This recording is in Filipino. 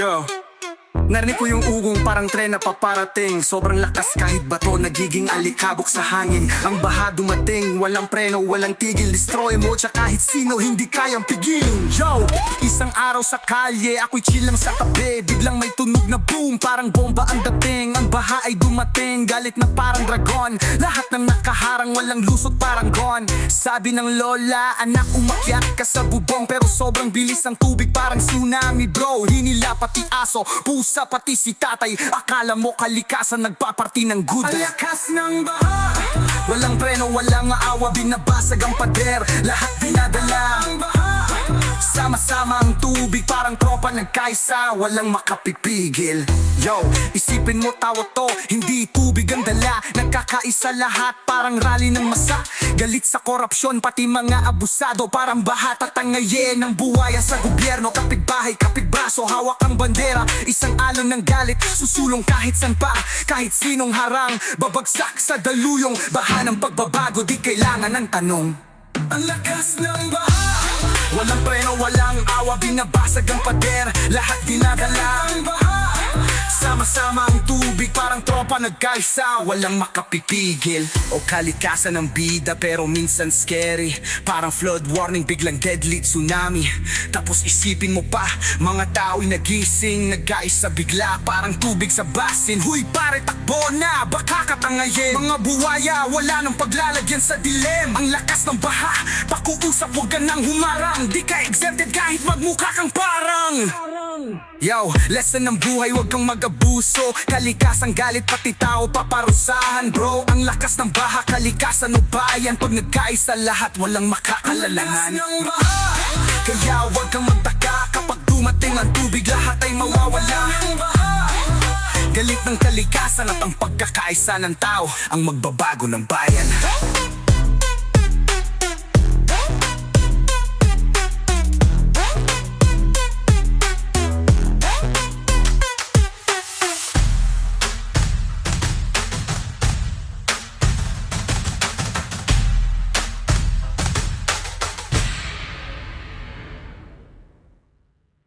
Yo Narinig ko yung ugong parang tren na paparating. Sobrang lakas kahit bato nagiging alikabok sa hangin. Ang baha dumating, walang preno, walang tigil. Destroy mo siya kahit sino hindi kayang pigilin Yo! Isang araw sa kalye, ako'y chill lang sa tabi Biglang may tunog na boom, parang bomba ang dating. Ang baha ay dumating, galit na parang dragon. Lahat ng nakaharang, walang lusot parang gone. Sabi ng lola, anak umakyat ka sa bubong. Pero sobrang bilis ang tubig parang tsunami bro. Hinila pati aso, pusa pati si tatay. Akala mo kalikasan nagpaparti ng good Ang lakas ng baha. Walang preno, walang awa Binabasag ang pader. Lahat dinadala. Ang baha. Sama-sama ang tubig Parang tropa nagkaisa. Walang makapipigil. Yo, isipin mo tawa to Hindi tubig ang dala. Nagkakaisa lahat Parang rally ng masa. Galit sa korupsyon Pati mga abusado Parang baha. Tatangayin ng buwaya sa gobyerno Kapitbahay, kapitbaso Hawak ang bandera. Isang alon ng galit Susulong kahit san pa. Kahit sinong harang Babagsak sa daluyong. Baha ng pagbabago Di kailangan ng tanong. Ang lakas ng baha. Walang preno, walang awa Binabasag ang pader. Lahat dinadala Sama-sama ang tubig Parang tropa nagkaisa. Walang makapipigil. O kalikasan ng bida Pero minsan scary. Parang flood warning Biglang deadly tsunami. Tapos isipin mo pa Mga tao'y nagising Nagkaisa bigla. Parang tubig sa basin. Huy pare takbo na Baka katangayin. Mga buwaya Wala nang paglalagyan sa dilim Ang lakas ng baha Pakuusap huwag ka nang humarang. Di ka exempted kahit magmukha kang parang Yo, lesson ng buhay, wag kang mag-abuso. Kalikasan galit, pati tao paparusahan Bro, ang lakas ng baha, kalikasan o bayan Pag nagkaisa lahat, walang makakalalangan Kaya wag kang magtaka Kapag dumating ang tubig, lahat ay mawawala. Galit ng kalikasan at ang pagkakaisa ng tao Ang magbabago ng bayan